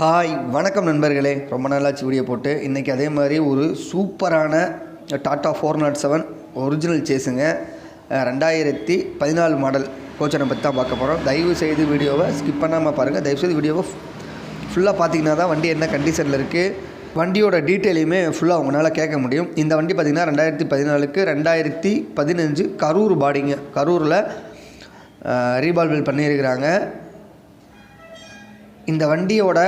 Hi வணக்கம் நண்பர்களே. ரொம்ப நாளாச்சு வீடியோ போட்டு. இன்றைக்கி அதே மாதிரி ஒரு சூப்பரான Tata four nought seven original சேஸுங்க ரெண்டாயிரத்தி பதினாலு மாடல் கோச்சனை பற்றி தான் பார்க்க போகிறோம் தயவு செய்து வீடியோவை ஸ்கிப் பண்ணாமல் பாருங்கள் தயவு செய்து வீடியோவை ஃபுல்லாக பார்த்தீங்கன்னா தான் வண்டி என்ன கண்டிஷனில் இருக்குது வண்டியோட டீட்டெயிலையுமே ஃபுல்லாக உங்களால் கேட்க முடியும். இந்த வண்டி பார்த்திங்கன்னா ரெண்டாயிரத்தி பதினாலுக்கு ரெண்டாயிரத்தி பதினஞ்சு கரூர் பாடிங்க கரூரில் ரீபால்பில் பண்ணியிருக்கிறாங்க. இந்த வண்டியோட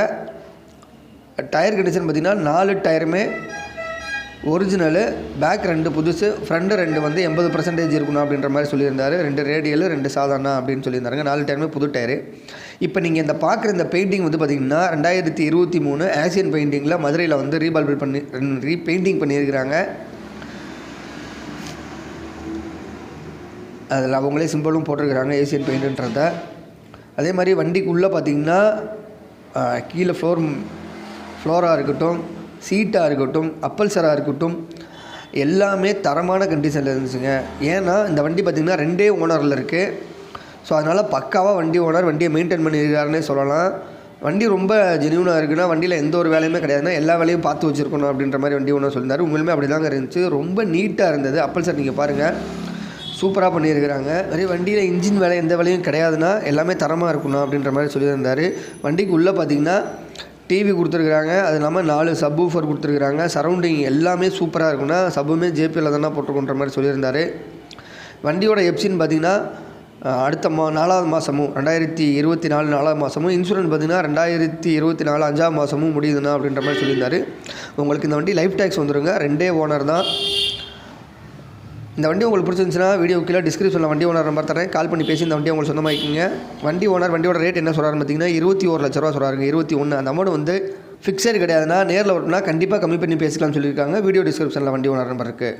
டயர் கண்டிஷன் பார்த்திங்கன்னா நாலு டயருமே ஒரிஜினலு பேக் ரெண்டு புதுசு ஃப்ரண்ட் ரெண்டு வந்து எண்பது பர்சன்டேஜ் இருக்கணும் அப்படின்ற மாதிரி சொல்லியிருந்தாரு. ரெண்டு ரேடியல் ரெண்டு சாதாரண அப்படின்னு சொல்லியிருந்தாருங்க. நாலு டயருமே புது டயரு. இப்போ நீங்கள் இந்த பார்க்குற இந்த பெயிண்டிங் வந்து பார்த்திங்கன்னா ரெண்டாயிரத்தி இருபத்தி மூணு ஆசியன் பெயிண்டிங்கில் மதுரையில் வந்து ரீபால்பிட் பண்ணி ரீ பெயிண்டிங் பண்ணியிருக்கிறாங்க. அதில் அவங்களே சிம்பிளும் போட்டிருக்கிறாங்க ஏசியன் பெயிண்ட்டுன்றத அதே மாதிரி வண்டிக்குள்ளே பார்த்தீங்கன்னா கீழே ஃப்ளோர் ஃப்ளோராக இருக்கட்டும் சீட்டாக இருக்கட்டும் அப்பல்சராக இருக்கட்டும் எல்லாமே தரமான கண்டிஷனில் இருந்துச்சுங்க. ஏன்னா இந்த வண்டி பார்த்திங்கன்னா ரெண்டே ஓனரில் இருக்குது ஸோ அதனால் பக்காவாக வண்டி ஓனர் வண்டியை மெயின்டைன் பண்ணியிருக்காருன்னே சொல்லலாம். வண்டி ரொம்ப ஜெனியூனாக இருக்குன்னா வண்டியில் எந்த ஒரு வேலையுமே கிடையாதுன்னா எல்லா வேலையும் பார்த்து வச்சுருக்கணும் அப்படின்ற மாதிரி வண்டி ஓனர் சொல்லியிருந்தார். உண்மையிலுமே அப்படி தாங்க இருந்துச்சு. ரொம்ப நீட்டாக இருந்தது. அப்பல்சர் நீங்கள் பாருங்கள் சூப்பராக பண்ணியிருக்கிறாங்க. அதே வண்டியில் இன்ஜின் வேலை எந்த வேலையும் கிடையாதுன்னா எல்லாமே தரமாக இருக்கணும் அப்படின்ற மாதிரி சொல்லியிருந்தார். வண்டிக்கு உள்ளே பார்த்தீங்கன்னா டிவி கொடுத்துருக்குறாங்க. அது இல்லாமல் நாலு சப் ஊஃபர் கொடுத்துருக்குறாங்க. சரௌண்டிங் எல்லாமே சூப்பராக இருக்குன்னா சப்புமே ஜேபியில் தானே போட்டிருக்குன்ற மாதிரி சொல்லியிருந்தார். வண்டியோட எப்சின்னு பார்த்தீங்கன்னா அடுத்த மா நாலாவது மாதமும் ரெண்டாயிரத்தி இருபத்தி நாலு நாலாவது மாதமும் இன்சூரன்ஸ் பார்த்தீங்கன்னா ரெண்டாயிரத்தி இருபத்தி நாலு அஞ்சாவது மாதமும் முடியுதுண்ணா அப்படின்ற மாதிரி சொல்லியிருந்தார். உங்களுக்கு இந்த வண்டி லைஃப் டேக்ஸ் வந்துருங்க. ரெண்டே ஓனர் தான். இந்த வண்டி உங்களுக்கு பிடிச்சிருந்துச்சுன்னா வீடியோ கீழே டிஸ்கிரிப்ஷனில் வண்டி ஓனர் நம்பர் தரேன். கால் பண்ணி பேசி இந்த வண்டி உங்களுக்கு சொந்தமாக்கிங்க வண்டி ஓனர் வண்டியோட ரேட் என்ன சொல்கிறாருன்னு பார்த்தீங்கன்னா இருபத்தி ஒரு லட்ச ரூபா சொல்கிறாருங்க இருபத்தி ஒன்று அந்த அமௌண்ட் வந்து ஃபிக்ஸட் கிடையாதுன்னா நேரில் வரணும்னா கண்டிப்பாக கம்மி பண்ணி பேசிக்கலாம்னு சொல்லியிருக்காங்க. வீடியோ டிஸ்கிரிப்ஷனில் வண்டி ஓனர் நம்பர் இருக்குது